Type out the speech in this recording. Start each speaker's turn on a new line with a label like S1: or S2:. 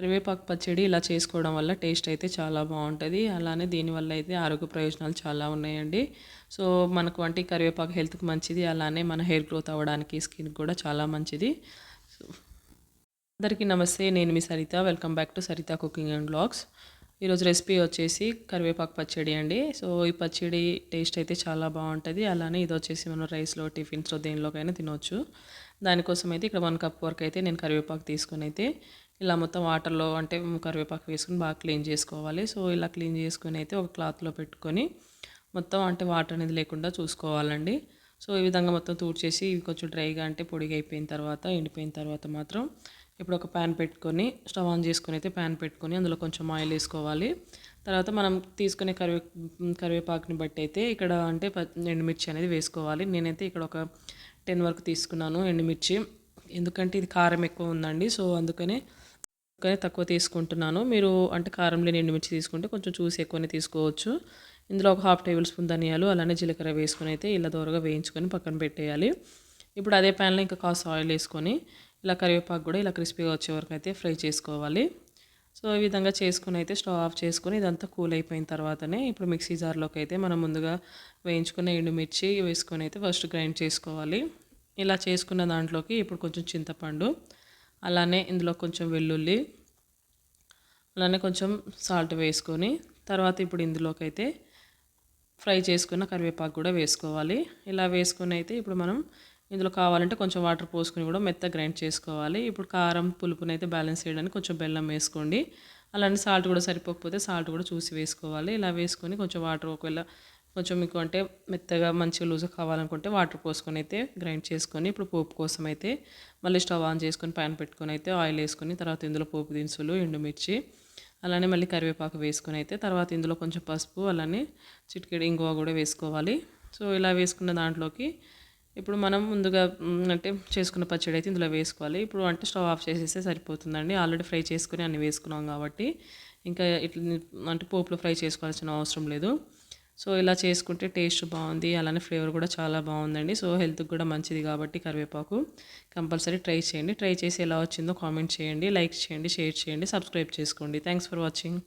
S1: కరివేపాకు పచ్చడి ఇలా చేసుకోవడం వల్ల టేస్ట్ అయితే చాలా బాగుంటుంది. అలానే దీనివల్ల అయితే ఆరోగ్య ప్రయోజనాలు చాలా ఉన్నాయండి. సో మనకు అంటే కరివేపాకు హెల్త్కి మంచిది. అలానే మన హెయిర్ గ్రోత్ అవ్వడానికి స్కిన్ కూడా చాలా మంచిది. అందరికీ నమస్తే. నేను మీ Saritha. Welcome back to Saritha cooking and blogs ఈరోజు రెసిపీ వచ్చేసి కరివేపాకు పచ్చడి అండి. సో ఈ పచ్చడి టేస్ట్ అయితే చాలా బాగుంటుంది. అలానే ఇది వచ్చేసి మనం రైస్లో టిఫిన్స్లో దేనిలోకైనా తినవచ్చు దానికోసం అయితే ఇక్కడ వన్ కప్ వరకు అయితే నేను కరివేపాకు తీసుకొని అయితే ఇలా మొత్తం వాటర్లో అంటే కరివేపాకు వేసుకుని బాగా క్లీన్ చేసుకోవాలి. సో ఇలా క్లీన్ చేసుకుని అయితే ఒక క్లాత్లో పెట్టుకొని మొత్తం అంటే వాటర్ అనేది లేకుండా చూసుకోవాలండి. సో ఈ విధంగా మొత్తం తూడ్చేసి ఇవి కొంచెం డ్రైగా అంటే పొడిగా అయిపోయిన తర్వాత ఎండిపోయిన తర్వాత మాత్రం ఇప్పుడు ఒక ప్యాన్ పెట్టుకొని స్టవ్ ఆన్ చేసుకుని అయితే ప్యాన్ పెట్టుకొని అందులో కొంచెం ఆయిల్ వేసుకోవాలి. తర్వాత మనం తీసుకునే కరివే కరివేపాకుని బట్టి అయితే ఇక్కడ అంటే ఎండుమిర్చి అనేది వేసుకోవాలి. నేనైతే ఇక్కడ ఒక టెన్ వరకు తీసుకున్నాను ఎండుమిర్చి. ఎందుకంటే ఇది కారం ఎక్కువ ఉందండి. సో అందుకనే కానీ తక్కువ తీసుకుంటున్నాను. మీరు అంటే కారం లేని ఎండుమిర్చి తీసుకుంటే కొంచెం చూసి ఎక్కువనే తీసుకోవచ్చు. ఇందులో ఒక హాఫ్ టేబుల్ స్పూన్ ధనియాలు అలానే జీలకర్ర వేసుకొని అయితే ఇలా దూరగా వేయించుకొని పక్కన పెట్టేయాలి. ఇప్పుడు అదే ప్యాన్లో ఇంకా కాస్త ఆయిల్ వేసుకొని ఇలా కరివేపాకు కూడా ఇలా క్రిస్పీగా వచ్చే వరకు అయితే ఫ్రై చేసుకోవాలి. సో ఈ విధంగా చేసుకుని అయితే స్టవ్ ఆఫ్ చేసుకొని ఇదంతా కూల్ అయిపోయిన తర్వాతనే ఇప్పుడు మిక్సీ జార్లోకి అయితే మనం ముందుగా వేయించుకున్న ఎండుమిర్చి వేసుకొని అయితే ఫస్ట్ గ్రైండ్ చేసుకోవాలి. ఇలా చేసుకున్న దాంట్లోకి ఇప్పుడు కొంచెం చింతపండు అలానే ఇందులో కొంచెం వెల్లుల్లి అలానే కొంచెం సాల్ట్ వేసుకొని తర్వాత ఇప్పుడు ఇందులోకి అయితే ఫ్రై చేసుకున్న కరివేపాకు కూడా వేసుకోవాలి. ఇలా వేసుకొని అయితే ఇప్పుడు మనం ఇందులో కావాలంటే కొంచెం వాటర్ పోసుకొని కూడా మెత్త గ్రైండ్ చేసుకోవాలి. ఇప్పుడు కారం పులుపుని అయితే బ్యాలెన్స్ చేయడానికి కొంచెం బెల్లం వేసుకోండి. అలానే సాల్ట్ కూడా సరిపోకపోతే సాల్ట్ కూడా చూసి వేసుకోవాలి. ఇలా వేసుకొని కొంచెం వాటర్ ఒకవేళ కొంచెం మీకు అంటే మెత్తగా మంచిగా లూజ్ కావాలనుకుంటే వాటర్ పోసుకొని అయితే గ్రైండ్ చేసుకొని ఇప్పుడు పోపు కోసం అయితే మళ్ళీ స్టవ్ ఆన్ చేసుకొని ప్యాన్ పెట్టుకొని అయితే ఆయిల్ వేసుకొని తర్వాత ఇందులో పోపు దినుసులు ఎండుమిర్చి అలానే మళ్ళీ కరివేపాకు వేసుకొని అయితే తర్వాత ఇందులో కొంచెం పసుపు అలానే చిటికెడు ఇంగువ కూడా వేసుకోవాలి. సో ఇలా వేసుకున్న దాంట్లోకి ఇప్పుడు మనం ముందుగా అంటే చేసుకున్న పచ్చడి అయితే ఇందులో వేసుకోవాలి. ఇప్పుడు అంటే స్టవ్ ఆఫ్ చేసేస్తే సరిపోతుందండి. ఆల్రెడీ ఫ్రై చేసుకుని అన్నీ వేసుకున్నాం కాబట్టి ఇంకా ఇట్లా అంటే పోపులో ఫ్రై చేసుకోవాల్సిన అవసరం లేదు. సో ఇలా చేసుకుంటే టేస్ట్ బాగుంది అలానే ఫ్లేవర్ కూడా చాలా బాగుందండి. సో హెల్త్కి కూడా మంచిది కాబట్టి కరివేపాకు కంపల్సరీ ట్రై చేయండి. ట్రై చేసి ఎలా వచ్చిందో కామెంట్ చేయండి లైక్ చేయండి షేర్ చేయండి సబ్స్క్రైబ్ చేసుకోండి. Thanks for watching.